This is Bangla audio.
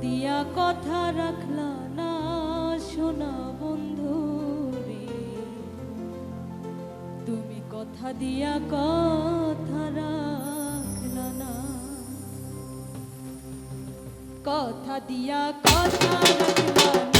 দিয়া কথা রাখলা না, শোনা বন্ধু রে। তুমি কথা দিয়া কথা রাখলা না। কথা দিয়া কথা রাখলা